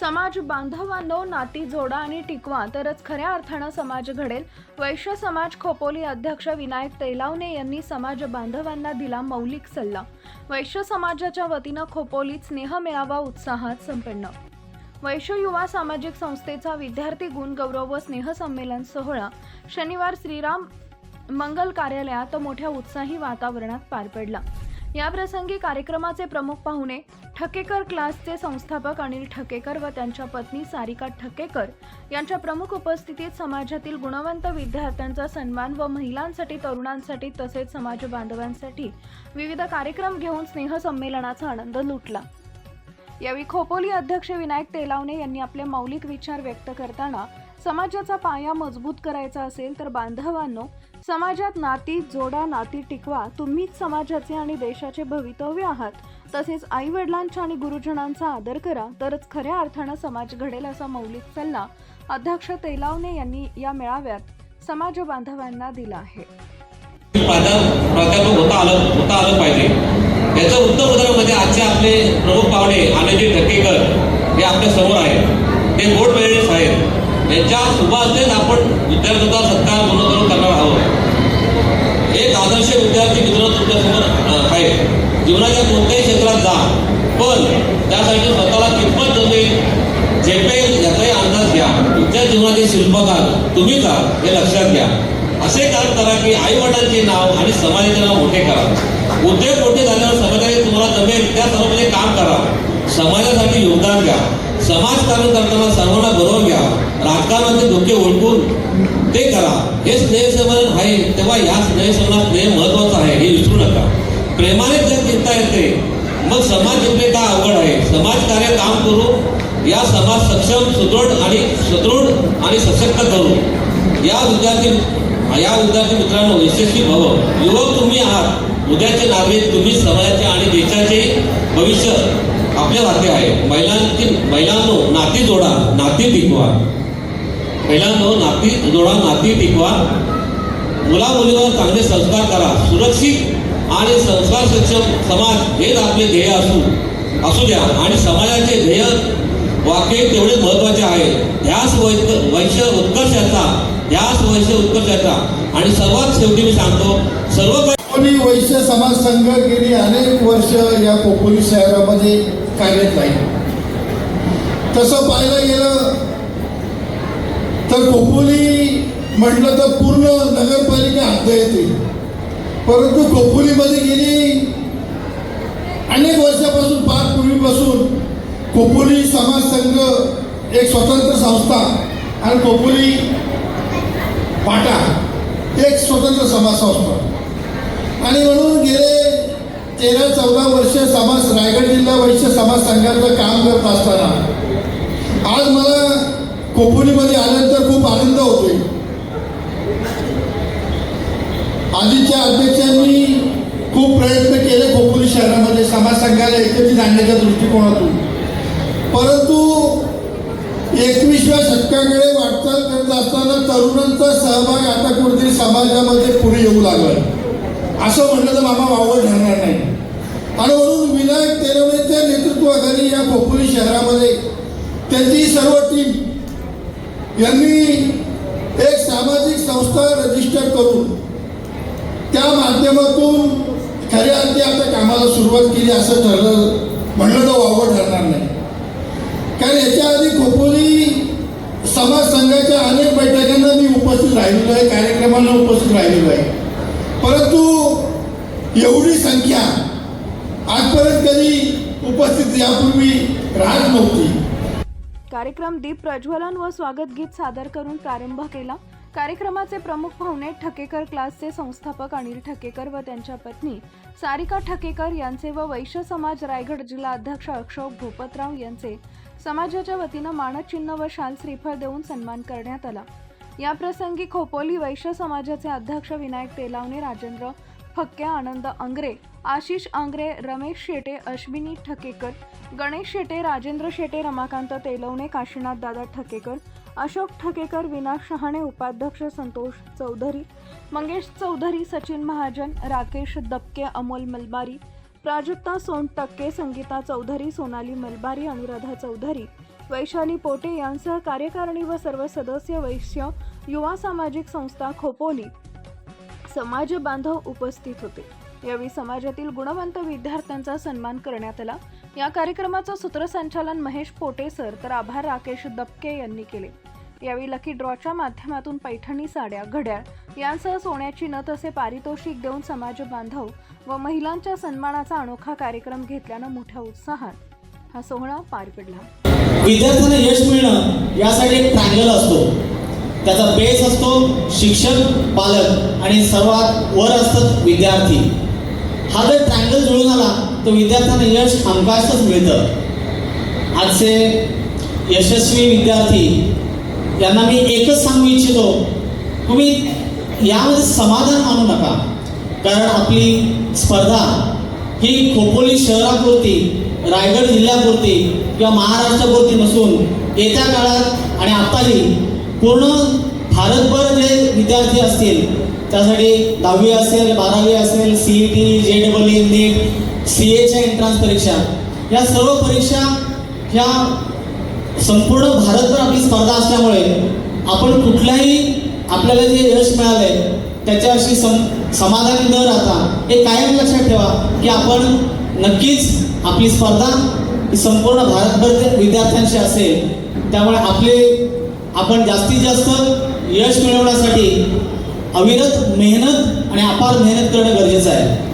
समाज बांधवांनो नाती जोडा आणि टिकवा तरच खऱ्या अर्थानं समाज घडेल. वैश्य समाज खोपोली अध्यक्ष विनायक तेलावणे यांनी समाज बांधवांना दिला मौलिक सल्ला. वैश्य समाजाच्या वतीनं खोपोलीत स्नेह मेळावा उत्साहात संपन्न. वैश्य युवा सामाजिक संस्थेचा विद्यार्थी गुण गौरव व स्नेह संमेलन सोहळा. शनिवार श्रीराम मंगल कार्यालयात मोठ्या उत्साही वातावरणात पार पडला. या प्रसंगी कार्यक्रमाचे प्रमुख पाहुणे ठकेकर क्लासचे संस्थापक अनिल ठकेकर व त्यांच्या पत्नी सारिका ठकेकर यांच्या प्रमुख उपस्थितीत समाजातील गुणवंत विद्यार्थ्यांचा सन्मान व महिलांसाठी तरुणांसाठी तसेच समाज बांधवांसाठी विविध कार्यक्रम घेऊन स्नेहसंमेलनाचा आनंद लुटला. यावेळी खोपोली अध्यक्ष विनायक तेलावणे यांनी आपले मौलिक विचार व्यक्त करताना समाजाचा पाया मजबूत करायचा असेल तर बांधवांनो समाजात नाती जोडा नाती टिकवा तुम्हीच समाजाचे आणि देशाचे भवितव्य आहात. तसेच आई वडिलांचा आणि गुरुजनांचा आदर करा तरच खऱ्या अर्थानं समाज घडेल असा मौलिक सल्ला अध्यक्ष तेलावने यांनी या मेळाव्यात समाज बांधवांना दिला आहे. याचं उत्तम उदाहरण म्हणजे आजचे आपले प्रमुख पाहुणे आनंदी ठक्केकर हे आपल्यासमोर आहे ते बोर्ड यांच्या शुभास्तेच आपण विद्यार्थ्यांचा सत्कार मनोदरून करणार आहोत. एक आदर्श विद्यार्थी मित्र तुमच्यासमोर आहे. जीवनाच्या कोणत्याही क्षेत्रात जा. पण त्यासाठी स्वतःला कितपत जमेल झेपेल याचाही अंदाज घ्या. तुमच्या जीवनाचे शिल्पकार तुम्हीच आहात हे लक्षात घ्या. असे काम करा की आई वडिलांचे नाव आणि समाजाचे नाव मोठे करा. उद्योग मोठे झाल्यावर समाजाने तुम्हाला जमेल त्या सर्वांमध्ये काम करा. समाजासाठी योगदान द्या. समाजकारण करताना सर्वांना बरोबर घ्या. राजकारणाचे धोके ओळखून ते करा. हे स्नेहसंवरण आहे तेव्हा या स्नेहसंवरणात स्नेह महत्त्वाचा आहे हे विसरू नका. प्रेमाने जर चिंता येते मग समाज जिंकणे का अवघड आहे. समाजकार्य काम करू या समाज सक्षम सुदृढ आणि सुदृढ आणि सशक्त करू. या विद्यार्थी या विद्यार्थी मित्रांनो यशस्वी व्हावं. युवक तुम्ही आहात. उद्याचे नागरिक तुम्ही समाजाचे आणि देशाचे भविष्य आपल्या हाती आहे. महिलांची महिलांनो नाती जोडा नाती टिकवा. पहिल्यांदा नाती जोडा नाती टिकवा. मुला मुलीवर चांगले संस्कार करा. सुरक्षित आणि संस्कार सक्षम समाज हेच आपले ध्येय असू असू द्या. आणि समाजाचे ध्येय वाक्य तेवढे महत्त्वाचे आहे ध्यास वैद्य वैश्य उत्कर्षाचा ध्यास वैश्य उत्कर्षाचा. आणि सर्वात शेवटी मी सांगतो सर्व कोणी वैश्य समाज संघ गेली अनेक वर्ष या कोपोली शहरामध्ये कार्यरत नाही. तसं पाहायला गेलं तर कोपोली म्हटलं तर पूर्ण नगरपालिका हात येते. परंतु कोपोलीमध्ये गेली अनेक वर्षापासून पाच पूर्वीपासून कोपोली समाज संघ एक स्वतंत्र संस्था आणि कोपोली पाटा एक स्वतंत्र समाज संस्था. आणि म्हणून गेले तेरा चौदा वर्ष समाज रायगड जिल्हा वैश्य समाज संघाचं काम करत असताना. आज मला कोपुलीमध्ये आल्यानंतर खूप आनंद होतोय. आधीच्या अध्यक्षांनी खूप प्रयत्न केले कोपुली शहरामध्ये समाज संघाला एकत्रित आणण्याच्या दृष्टिकोनातून. परंतु एकविसव्या शतकाकडे वाटचाल करत असताना तरुणांचा सहभाग आता कुठेतरी समाजामध्ये पुढे येऊ लागलाय. असं म्हणलं तर मामा वावड ठरणार नाही. आणि म्हणून विनायक तेलवणेच्या नेतृत्वाखाली या कोपुली शहरामध्ये त्यांची सर्व टीम यांनी एक सामाजिक संस्था रजिस्टर करून त्या माध्यमातून खऱ्या अर्थी आता कामाला सुरुवात केली असं ठरलं म्हणलं तर वावं ठरणार नाही. कारण याच्या आधी खोपोली समाज संघाच्या अनेक बैठकांना मी उपस्थित राहिलेलो आहे कार्यक्रमांना उपस्थित राहिलेलो आहे. परंतु एवढी संख्या आजपर्यंत कधी उपस्थित यापूर्वी राहत नव्हती. कार्यक्रम दीप प्रज्वलन व स्वागत गीत सादर करून प्रारंभ केला. कार्यक्रमाचे प्रमुख पाहुणे ठकेकर क्लासचे संस्थापक अनिल ठकेकर व त्यांच्या पत्नी सारिका ठकेकर यांचे व वैश्य समाज रायगड जिल्हा अध्यक्ष अक्षोक भूपतराव यांचे. समाजाच्या वतीनं मानचिन्ह व शाल श्रीफळ देऊन सन्मान करण्यात आला. याप्रसंगी खोपोली वैश्य समाजाचे अध्यक्ष विनायक तेलावणे राजेंद्र फक्के आनंद अंग्रे आशिष आंग्रे रमेश शेटे अश्विनी ठकेकर गणेश शेटे राजेंद्र शेटे रमाकांत तेलवणे काशीनाथ दादा ठकेकर अशोक ठकेकर विनाश शहाणे उपाध्यक्ष संतोष चौधरी मंगेश चौधरी सचिन महाजन राकेश दपके अमोल मलबारी प्राजक्ता सोनटक्के संगीता चौधरी सोनाली मलबारी अनुराधा चौधरी वैशाली पोटे यांसह कार्यकारिणी व सर्व सदस्य वैश्य युवा सामाजिक संस्था खोपोली समाज बांधव उपस्थित होते. यावेळी समाजातील गुणवंत विद्यार्थ्यांचा सन्मान करण्यात आला. या कार्यक्रमाचं सूत्रसंचालन महेश पोटे सर तर आभार राकेश दपके यांनी केले. यावेळी लकी ड्रॉच्या माध्यमातून पैठणी साड्या घड्याळ यांसह सोन्याची नथ असे पारितोषिक देऊन समाज बांधव व महिलांच्या सन्मानाचा अनोखा कार्यक्रम घेतल्यानं मोठ्या उत्साहात हा सोहळा पार पडला. विद्यार्थ्यांना यश मिळणं यासाठी एक असतो. त्याचा बेस असतो शिक्षक पालक आणि सर्वात वर असतात विद्यार्थी. हा जर ट्रँगल जुळून आला तर विद्यार्थ्यांना यश हमखासच मिळतं. आजचे यशस्वी विद्यार्थी यांना मी एकच सांगू इच्छितो तुम्ही यामध्ये समाधान मानू नका. कारण आपली स्पर्धा ही खोपोली शहरापुरती रायगड जिल्ह्यापुरती किंवा महाराष्ट्रापुरती नसून येत्या काळात आणि आत्ताही पूर्ण भारतभर जे विद्यार्थी असतील त्यासाठी दहावी असेल बारावी असेल C E T J double E NEET C एच्या एंट्रन्स परीक्षा. या सर्व परीक्षा ह्या संपूर्ण भारतभर आपली स्पर्धा असल्यामुळे आपण कुठल्याही आपल्याला जे यश मिळालंय त्याच्याशी सम समाधानी न राहता हे कायम लक्षात ठेवा की आपण नक्कीच आपली स्पर्धा संपूर्ण भारतभर विद्यार्थ्यांशी असेल. त्यामुळे आपले आपण जास्तीत जास्त यश मिळवण्यासाठी अविरत मेहनत आणि अपार मेहनत करणं गरजेचं आहे.